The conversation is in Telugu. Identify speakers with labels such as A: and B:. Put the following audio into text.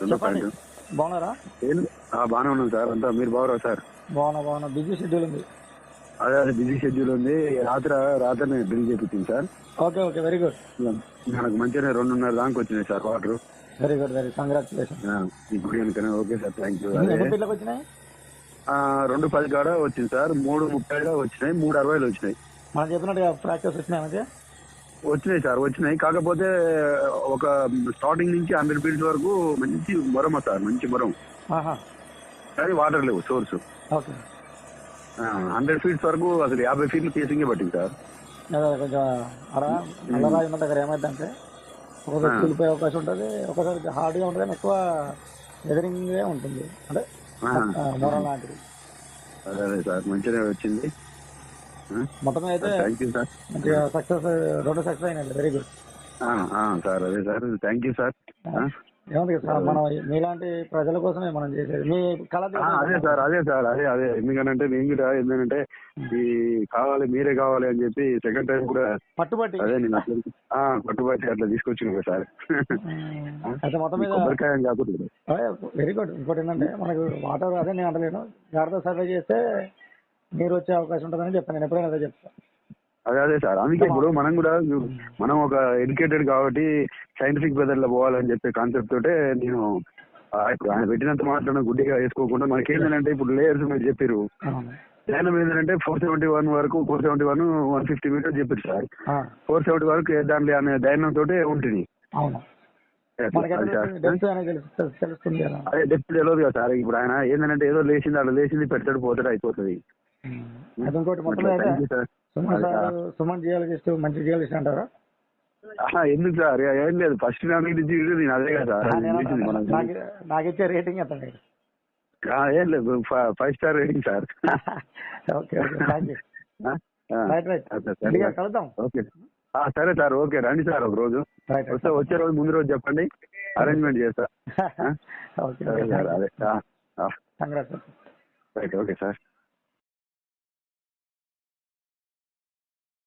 A: రెండో
B: చెప్పండి.
A: పాయింట్
B: బాగున్నారా
A: బాగానే సార్. అంతా మీరు బాగురా సార్?
B: బాగున్నా బాగున్నా. బిజీ షెడ్యూల్ ఉంది.
A: అదే అదే బిజీ షెడ్యూల్ ఉంది. రాత్రి రాత్రి చేపించింది sir.
B: Okay okay. Very good.
A: మనకు మంచిగానే రెండున్నర దాకా వచ్చినాయి sir water.
B: Very good very congratulation
A: ఇప్పుడు కనుకనే ఓకే సార్. Thank you.
B: వచ్చినాయి?
A: రెండు పది కాడ వచ్చింది సార్. మూడు ముప్పైలో వచ్చినాయి. మూడు అరవైలో వచ్చినాయి.
B: మనం చెప్పినట్టుగా ప్రాక్టీస్ వచ్చినాయి
A: వచ్చినాయి సార్ వచ్చినాయి. కాకపోతే ఒక స్టార్టింగ్ నుంచి హండ్రెడ్ ఫీట్స్ వరకు మంచి మొరమ సార్ మంచి మొరం కానీ వాటర్ లేవు సోర్స్ హండ్రెడ్ ఫీట్స్ వరకు అసలు యాభై ఫీట్లు కేసింగే పట్టింది సార్.
B: కొంచెం అరా నల్లరాయి ఉన్న దగ్గర ఏమైందంటే ఒకసారి కూలిపోయే అవకాశం ఉంటుంది ఒకసారి హార్డ్గా ఉంటుంది కానీ ఎక్కువ ఎదరింగే ఉంటుంది. అంటే మొరం లాంటిది.
A: అదే అదే సార్ మంచిగా వచ్చింది.
B: మొత్తం మీద అయితే
A: థ్యాంక్ యూ సార్
B: మంచిగా సక్సెస్ రెండు సక్సెస్ అయినాయి వెరీ గుడ్
A: సార్ అదే సార్ థ్యాంక్ యూ సార్?
B: ఏముంది సార్ మనం మీలాంటి ప్రజల కోసమే మనం చేసేది. మీ కళ
A: ఆ, అదే సార్ అదే సార్ అదే అదే. ఎందుకంటే నేను కూడా ఏంటంటే ఈ కావాలి మీరే కావాలి అని చెప్పి సెకండ్ టైం కూడా
B: పట్టుబట్టి.
A: అదే నేను అట్లా పట్టుబట్టి అట్లా తీసుకొచ్చిన సార్
B: ఉమ్, అయితే మొత్తం మీద
A: కొబ్బరికాయ కాకుండా.
B: వెరీ గుడ్ ఇంకోటి ఏంటంటే మనకు వాటర్ అదే నేను అంటలేను. జాగ్రత్త సర్వే చేస్తే నీరు వచ్చే అవకాశం ఉంటుందని చెప్తాను నేను ఎప్పుడైనా అదే చెప్తాను.
A: అదే అదే సార్. అందుకే ఇప్పుడు మనం కూడా మనం ఒక ఎడ్యుకేటెడ్ కాబట్టి సైంటిఫిక్ మెథడ్లో పోవాలని చెప్పే కాన్సెప్ట్ తోటే నేను ఇప్పుడు ఆయన పెట్టినంత మాత్రం గుడ్డిగా వేసుకోకుండా మనకి ఏంటంటే ఇప్పుడు లేయర్స్ మీరు చెప్పారు ధ్యానం ఏంటంటే ఫోర్ సెవెంటీ వన్ వరకు four seventy one one fifty metres చెప్పారు సార్ ఫోర్ సెవెంటీ వరకు దాంట్లో అనే ధైర్యం తోటే ఉంటుంది అదే
B: డెప్త్
A: తెలియదు కదా సార్. ఇప్పుడు ఆయన ఏంటంటే ఏదో లేచింది అలా లేచింది పెడతాడు పోతాడు అయిపోతుంది.
B: అయితే ఇంకోటి మొత్తం మీద సుమన్ సార్ సుమన్ మంచి జియాలజిస్ట్ అంటారా
A: ఎందుకు సార్? ఏం లేదు. ఫస్ట్ నాకు నుంచి నేను అదే కదా
B: ఆ,
A: సార్.
B: నేను
A: చేసింది మనం.
B: నాకు నాకు ఇచ్చే రేటింగ్ ఎంత
A: ఏం లేదు. Five star rating sir.
B: Okay కలుద్దాం.
A: ఓకే. సరే సార్. ఓకే రండి సార్ ఒక రోజు. వస్తే వచ్చే రోజు ముందు రోజు చెప్పండి. అరేంజ్మెంట్ చేస్తా?
B: ఓకే
A: అదే. Right okay sir